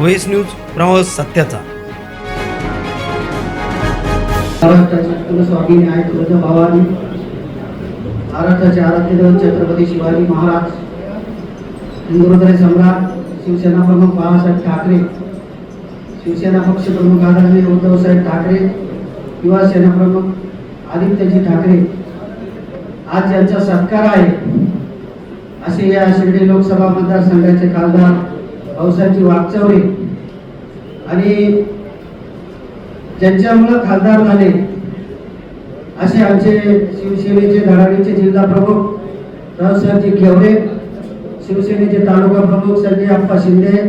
Voice news प्रवास सत्याचा. महाराष्ट्राचे न्याय तुळजा भवानी. महाराष्ट्राचे आराध्य देव छत्रपती शिवाजी महाराज. हिंदुहृदय सम्राट शिवसेना प्रमुख बाळासाहेब ठाकरे. शिवसेना पक्ष प्रमुख आदरणीय उद्धवसाहेब ठाकरे. युवा सेना प्रमुख आदित्यजी ठाकरे. आज यांचा सत्कार आहे असे या शिर्डी लोकसभा मतदारसंघाचे खासदार पावसाची वागचौरे आणि ज्यांच्यामुळं खासदार झाले असे आमचे शिवसेनेचे धडाडीचे जिल्हा प्रमुख रावसाहेबजी घेवरे शिवसेनेचे तालुका प्रमुख संजय अप्पा शिंदे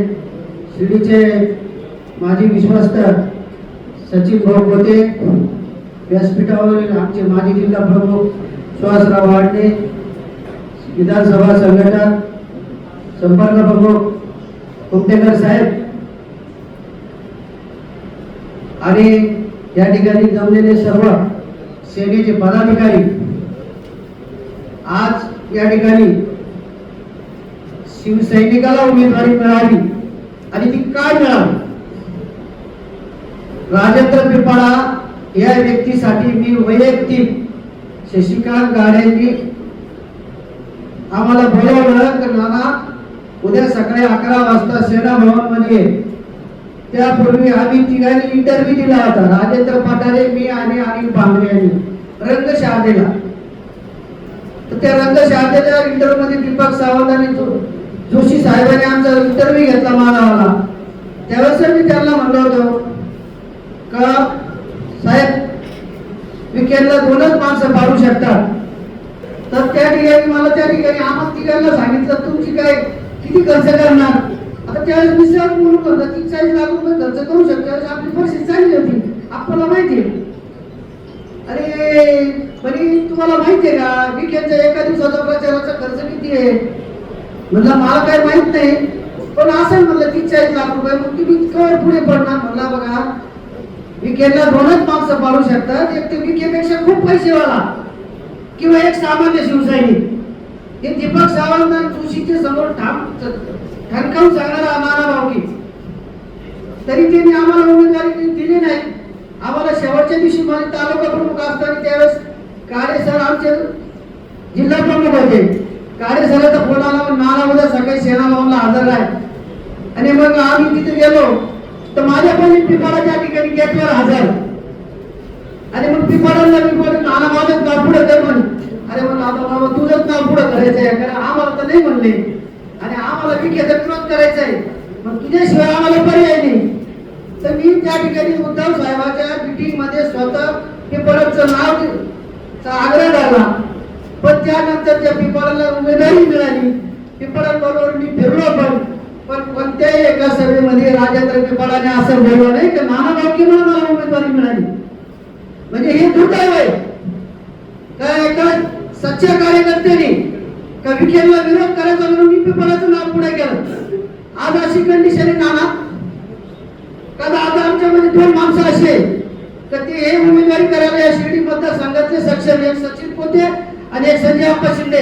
शिर्डीचे माजी विश्वस्त सचिन भाऊ पोते व्यासपीठावरील आमचे माजी जिल्हा प्रमुख सुहासराव वाडणे विधानसभा संघटक संपर्क प्रमुख कुमटेकर साहेब. आणि या ठिकाणी जमलेले सर्व सेनेचे पदाधिकारी. आज या ठिकाणी शिवसैनिकाला उमेदवारी मिळाली आणि ती काय मिळाली? राजेंद्र पिपाळा या व्यक्तीसाठी मी वैयक्तिक शशिकांत गाड्यांनी आम्हाला बोलवलं तर नाना उद्या सकाळी अकरा वाजता सेना भवनमध्ये त्यापूर्वी आम्ही तिघांनी इंटरव्ह्यू दिला होता. राजेंद्र पाटारे मी आणि अनिल भांगरे यांनी. रंगशादेला तर त्या रंगशादेच्या इंटरव्ह्यू मध्ये दीपक सावंत आणि जोशी साहेबांनी आमचा इंटरव्ह्यू घेतला मानवाला. त्यावेळेस मी त्यांना म्हणलो होतो का साहेब विकेंडला दोनच माणसं पाडू शकतात. तर त्या ठिकाणी मला त्या ठिकाणी आम्हाला तिघांना सांगितलं तुमची काय किती खर्च करणार? आता त्यावेळेस दुसऱ्यावर सहज म्हणून होता की चाळीस लाख रुपये खर्च करू शकतो. आपली परिस्थिती चांगली होती. आपल्याला माहिती आहे. अरे पण तुम्हाला माहिती आहे का? विकेंडचा एका दिवसाचा प्रचाराचा खर्च किती आहे? म्हणलं मला काय माहीत नाही. पण असं म्हणलं तीस चाळीस लाख रुपये मग तुम्ही कर पुढे पडणार? म्हणला बघा विकेंडला दोनच माणसं पाडू शकतात. एक ते विकेपेक्षा खूप पैसेवाला किंवा एक सामान्य शिवसैनिक. हे दीपक सावंत आणि जोशीचे समोर ठाम ठणकावून सांगणारा आम्हाला भावकी. तरी त्यांनी आम्हाला उमेदवारी दिली नाही. आम्हाला शेवटच्या दिवशी माझे तालुका प्रमुख असताना त्यावेळेस काळे सर आमचे जिल्हा प्रमुख होते. काळे सरांचा फोन आला मग उद्या सकाळी सेना भवनला हजर आहे आणि मग आम्ही तिथे गेलो. तर माझ्या पण पिपाडा त्या ठिकाणी गेटवर हजर. आणि मग पिपाडाला मी बोलतो नाना माझंच नाव पुढे कर अरे मग आता बाबा तुझंच नाव पुढं करायचं आहे कारण आम्हाला तर नाही म्हणले. आणि आम्हाला विखेचा विरोध करायचा आहे मग तुझ्याशिवाय आम्हाला पर्याय नाही. तर मी त्या ठिकाणी उद्धव साहेबाच्या मिटिंगमध्ये स्वतः पिंपळाचं नाव चा आग्रह झाला पण त्यानंतर त्या पिंपळाला उमेदवारी मिळाली. पिंपळाबरोबर मी फिरलो पण. पण कोणत्याही एका सभेमध्ये राजेंद्र पिंपळाने असं बोललं नाही की नाना म्हणून मला उमेदवारी मिळाली. म्हणजे हे दुर्दैव आहे. काय काय सच्च्या कार्यकर्त्याने का विखेला विरोध करायचा म्हणून मी नाव पुढे केलं. आज अशी कंडिशन आहे नाना. कदा आता आमच्यामध्ये दोन माणसं असे तर ते हे उमेदवारी करायला या शिर्डी मतदारसंघातले सक्षम एक सचिन पोते आणि एक संजय अप्पा शिंदे.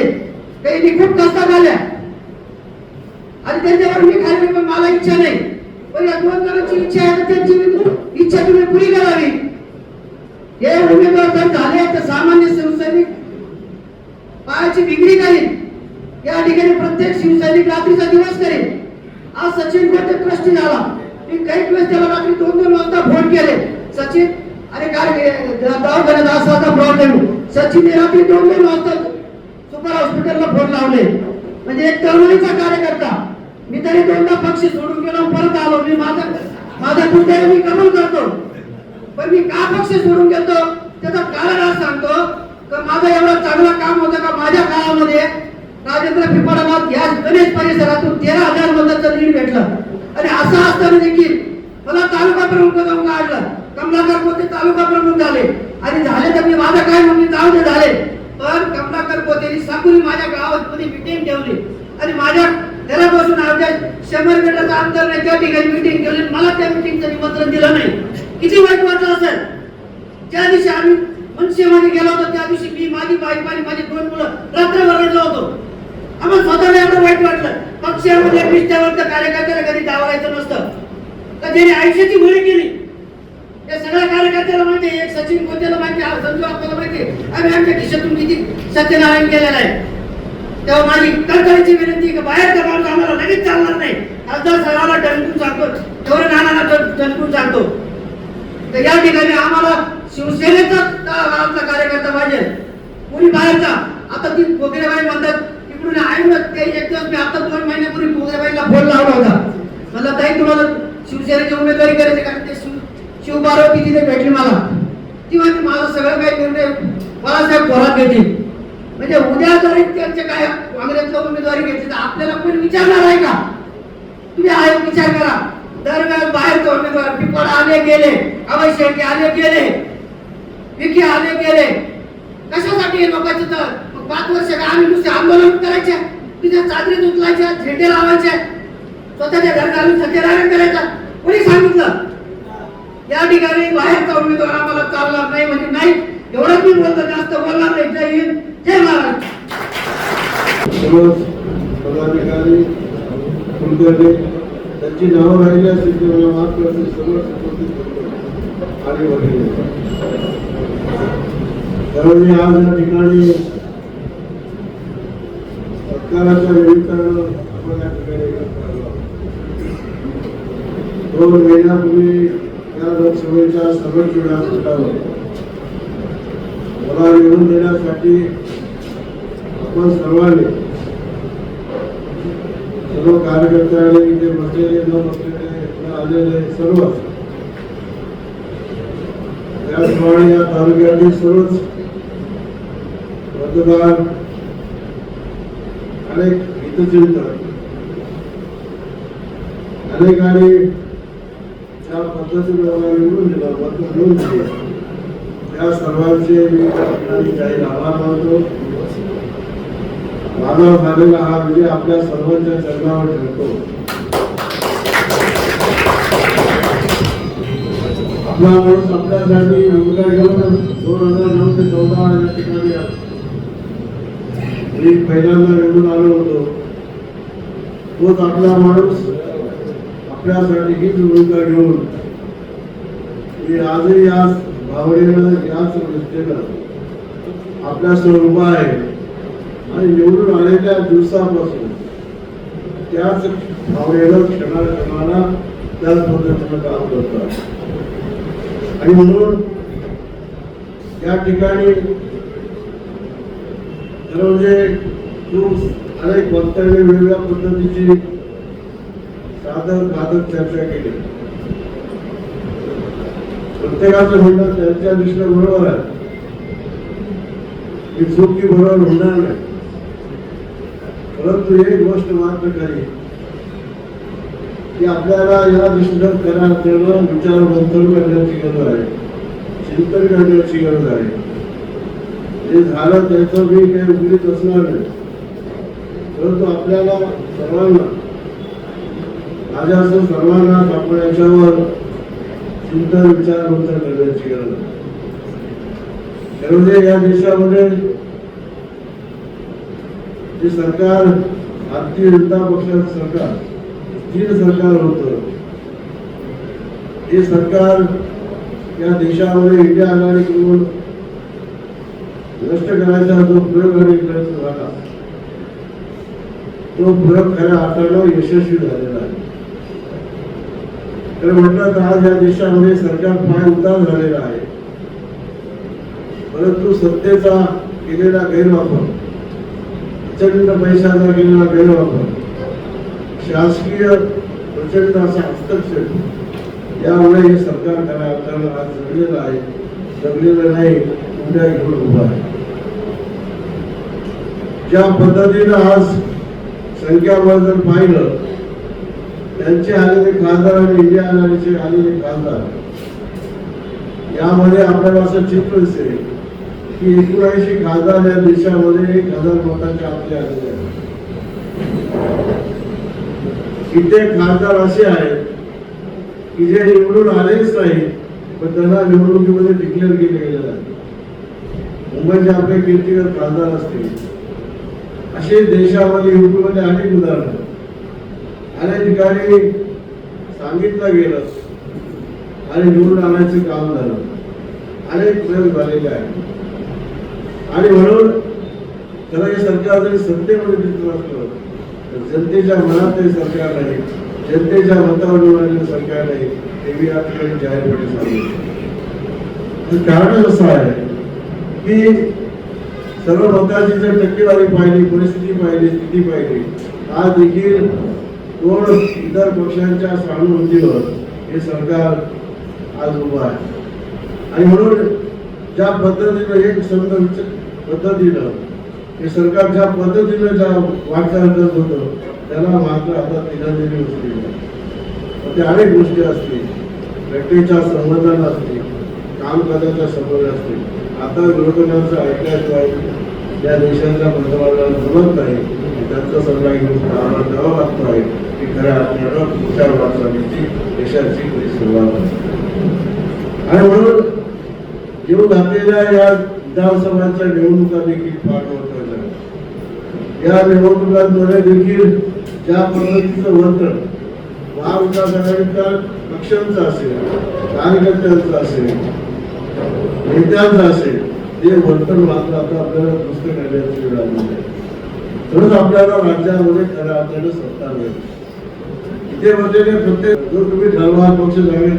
काही खूप कष्टात झाल्या. आणि त्यांच्यावर मी खाली पण मला इच्छा नाही. पण या दोन जणांची इच्छा आहे तर त्यांची मी- इच्छा तुम्ही पुरी करावी. हे उमेदवार जर झाले तर सामान्य संसद पायाची बिगडी नाही या ठिकाणी प्रत्येक शिवसैनिक रात्रीचा दिवस करेल आज सचिन कोणते ट्रस्टी झाला. मी काही दिवस त्याला रात्री दोन दोन वाजता फोन केले. सचिन अरे काय दवाखान्यात असा होता प्रॉब्लेम सचिनने रात्री दोन दोन वाजता सुपर हॉस्पिटलला फोन लावले. म्हणजे एक तरुणीचा कार्यकर्ता. मी तरी दोनदा पक्ष सोडून गेलो परत आलो. मी माझा माझा कुठे मी कबूल करतो. पण मी का पक्ष सोडून घेतो त्याचं कारण आज सांगतो. तर माझं एवढं चांगलं काम होतं का माझ्या काळामध्ये राजेंद्र पिंपळानाथ या गणेश परिसरातून तेरा हजार मतांचं लीड भेटलं. आणि असं असताना देखील मला तालुका प्रमुख जाऊन काढलं. कमलाकर पोते तालुका प्रमुख झाले. आणि झाले तर मी माझं काय म्हणून जाऊ दे झाले. पण कमलाकर पोतेनी सांगून माझ्या गावात मध्ये मिटिंग ठेवली. आणि माझ्या घरापासून आमच्या शंभर मीटरचं अंतर नाही त्या ठिकाणी मिटिंग ठेवली मला त्या मिटिंगचं निमंत्रण दिलं नाही. किती वाईट वाटलं असेल? ज्या दिवशी आम्ही मनसेमध्ये गेलो होतो त्या दिवशी मी माझी बाईक आणि माझी दोन मुलं रात्रभर रडलो होतो. आम्हाला स्वतःला एवढं वाईट वाटलं. पक्षामध्ये निष्ठावंत कार्यकर्त्याला कधी डावरायचं नसतं. तर त्याने आयुष्याची बळी केली? त्या सगळ्या कार्यकर्त्याला माहिती एक सचिन कोत्याला माहिती आहे संजू आपल्याला माहिती आम्ही आमच्या खिशातून किती सत्यनारायण केलेला आहे. तेव्हा माझी कळकळीची विनंती की बाहेरचा माणूस आम्हाला लगेच चालणार नाही. खासदार सराला डणकून सांगतो थोडं नानाला डण- डणकून सांगतो तर या ठिकाणी आम्हाला शिवसेनेचा आमचा कार्यकर्ता पाहिजे? कोणी बाहेरचा. आता ती पोकरेबाई म्हणतात तिकडून आहे ना ते एक दिवस मी आता दोन महिन्यापूर्वी पोकरेबाईला फोन लावला होता. मला ताई तुम्हाला शिवसेनेची उमेदवारी करायची कारण ते शिव शिवबारावती तिथे भेटली मला. ती म्हणते माझं सगळं काही निर्णय बाळासाहेब थोरात घेतील म्हणजे उद्या जरी त्यांचे काय काँग्रेसला उमेदवारी घेतली तर आपल्याला कोणी विचारणार आहे का? तुम्ही आहे विचार करा. दरम्यान बाहेरचे उमेदवार पिपळ आले गेले अभय शेट्टी आले गेले. विखे आले गेले कशासाठी लोकांचे तर? मग पाच वर्ष काय आम्ही नुसते आंदोलन करायचे? तिथे चादरीत उचलायच्या झेंडे लावायचे. स्वतःच्या घरात आम्ही सत्यनारायण करायचा. कोणी सांगितलं? या ठिकाणी बाहेरचा उमेदवार आम्हाला चालणार नाही म्हणजे नाही. एवढं मी बोलतो जास्त बोलणार नाही. जय हिंद जय महाराष्ट्र. पदाधिकारी कुलकर्णी त्यांची नावं राहिली असतील मला माफ करतील. सर्व सुपूर्द करतो. आणि वगैरे त्यावेळी आज या ठिकाणी सत्काराच्या निमित्तानं आपण या ठिकाणी दोन महिन्यापूर्वी त्या लोकसभेच्या सर्वोच्च व्यासपीठावर मला निवडून देण्यासाठी आपण सर्वांनी सर्व कार्यकर्ते आले इथे बसलेले न बसलेले आलेले सर्व त्याचप्रमाणे या तालुक्यातील सर्वच मतदार अनेक हितचिंतक अनेकांनी त्या पद्धती मला दिला दिलं मत मिळवून दिले त्या सर्वांचे मी त्या जाहीर आभार मानतो. माझा झालेला हा विजय आपल्या सर्वांच्या चरणावर ठरतो आपला माणूस आपल्यासाठी भूमिका घेऊन दोन हजार नऊ ते चौदा या ठिकाणी मी पहिल्यांदा निवडून आलो होतो. तोच आपला माणूस आपल्यासाठी हीच भूमिका घेऊन मी आजही आज भावनेनं याच दृष्टीनं आपल्यासमोर उभा आहे. आणि निवडून आलेल्या दिवसापासून त्याच भावनेनं क्षणा क्षणाला त्याच पद्धतीनं काम करतात. आणि म्हणून या ठिकाणी खरं म्हणजे खूप अनेक वक्त्यांनी वेगवेगळ्या पद्धतीची साधन बाधक चर्चा केली. प्रत्येकाचं म्हणणं त्यांच्या दृष्टीने बरोबर आहे. की चूक की बरोबर होणार नाही. परंतु एक गोष्ट मात्र खरी की आपल्याला या दृष्टीनं करा करणं विचार मंथन करण्याची गरज आहे. चिंतन करण्याची गरज आहे. जे झालं त्याचं मी काही उघडीत असणार नाही. परंतु आपल्याला सर्वांना माझ्यासह सर्वांना आपण याच्यावर चिंतन विचार मंथन करण्याची गरज आहे. खरं या देशामध्ये जे सरकार भारतीय जनता पक्षाचं सरकार स्थिर सरकार होतं हे सरकार या देशामध्ये इंडिया आघाडीकडून नष्ट करायचा जो प्रयोग आणि प्रयत्न झाला तो प्रयोग खऱ्या अर्थानं यशस्वी झालेला आहे. तर म्हटलं तर आज या देशामध्ये सरकार फार उतार झालेला आहे. परंतु सत्तेचा केलेला गैरवापर प्रचंड पैशाचा केलेला गैरवापर शासकीय प्रचंड असा हस्तक्षेप यामुळे हे सरकार खऱ्या अर्थानं आज जगलेलं आहे. जगलेलं नाही उद्या घेऊन उभं आहे. ज्या पद्धतीनं आज संख्याबळ जर पाहिलं त्यांचे आलेले खासदार आणि इंडिया आघाडीचे आलेले खासदार यामध्ये आपल्याला असं चित्र दिसेल की एकोणऐंशी खासदार या देशामध्ये एक हजार मतांचे आपले आलेले आहेत. कित्येक खासदार असे आहेत की जे निवडून आलेच नाही पण त्यांना निवडणुकीमध्ये डिक्लेअर केले गेलेले आहे मुंबईचे आपले कीर्तिकर खासदार असतील असे देशामध्ये युपीमध्ये अनेक उदाहरण अनेक ठिकाणी सांगितलं गेलं. आणि निवडून आणायचं काम झालं. अनेक प्रयोग झालेले आहेत. आणि म्हणून खरं हे सरकार जरी सत्तेमध्ये दिसलं असलं तर जनतेच्या मनात ते सरकार नाही. जनतेच्या मतावर निवडलेलं सरकार नाही. हे मी या ठिकाणी जाहीरपणे सांगितलं कारण असं आहे की सर्व मताची जर टक्केवारी पाहिली परिस्थिती पाहिली स्थिती पाहिली आज देखील दोन इतर पक्षांच्या सहानुभूतीवर हे सरकार आज उभं आहे. आणि म्हणून ज्या पद्धतीनं एक संघ पद्धतीनं हे सरकार ज्या पद्धतीनं ज्या वाटचाल करत होतं त्याला मात्र आता दिलेली असते ते अनेक गोष्टी असतील. व्यक्तीच्या संबंधाला असतील कामकाजाच्या संबंध असतील. आता विरोधकांचं ऐकल्याशिवाय या देशाच्या पंतप्रधान जमत नाही त्यांचा सल्ला घेऊन आम्हाला द्यावा लागतो आहे की खऱ्या अर्थानं पुढच्या वाटचालीची देशाची खरी सुरुवात आहे आणि म्हणून येऊ घातलेल्या या विधानसभांच्या निवडणुका देखील फार महत्त्वाच्या या निवडणुकांद्वारे देखील ज्या पद्धतीचं वर्तन महाविकास आघाडीच्या पक्षांचं असेल कार्यकर्त्यांचं असेल नेत्यांचं असेल ते वर्तन मात्र आता आपल्याला दुरुस्त करण्याची वेळ आली आहे तरच आपल्याला राज्यामध्ये खऱ्या अर्थाने सत्ता मिळेल. इथे म्हणजे प्रत्येक जो तुम्ही ठरवा पक्ष जावे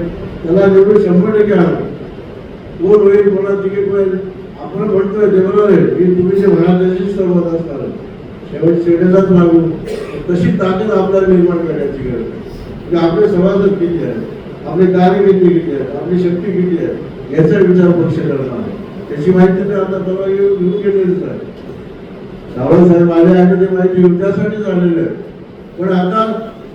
त्याला निवडून शंभर टक्के आणा कोण होईल कोणा तिकीट होईल आपण म्हणतोय ते बरोबर आहे की तुम्ही जे म्हणाल त्याची सहमत असणार शेवट शेवटचाच मागू तशी ताकद आपल्याला निर्माण करण्याची गरज आहे. म्हणजे आपले सभासद किती आहे आपले कार्यकर्ते किती आहेत आपली शक्ती किती आहे याचा विचार पक्ष करणार त्याची माहिती तर आता परवा येऊन घेऊन गेलेलीच आहे सावंत साहेब आले आणि ते माहिती घेऊन त्यासाठी आलेले आहे. पण आता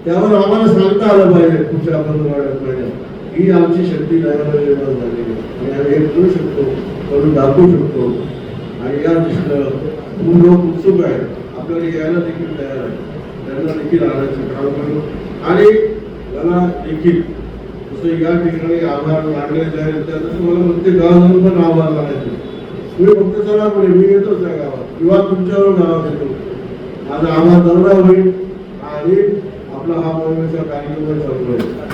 त्यावर आम्हाला सांगता आलं पाहिजे पुढच्या वाढत पाहिजे. ही आमची शक्ती नव्यानं निर्माण झालेली आहे. आणि आम्ही हे करू शकतो करून दाखवू शकतो. आणि या दृष्टीनं खूप लोक उत्सुक आहेत. आपल्याला यायला देखील तयार आहे त्यांना देखील आणायचं काम करू आणि मला देखील जसं या ठिकाणी आभार लागलेले जाईल त्याचं तसं मला प्रत्येक गाव जाऊन पण आभार लागायचे तुम्ही फक्त चला पुढे मी येतोच त्या गावात. किंवा तुमच्यावर गावात येतो माझा आभार दौरा होईल. आणि आपला हा मोहिमेचा कार्यक्रम चालू आहे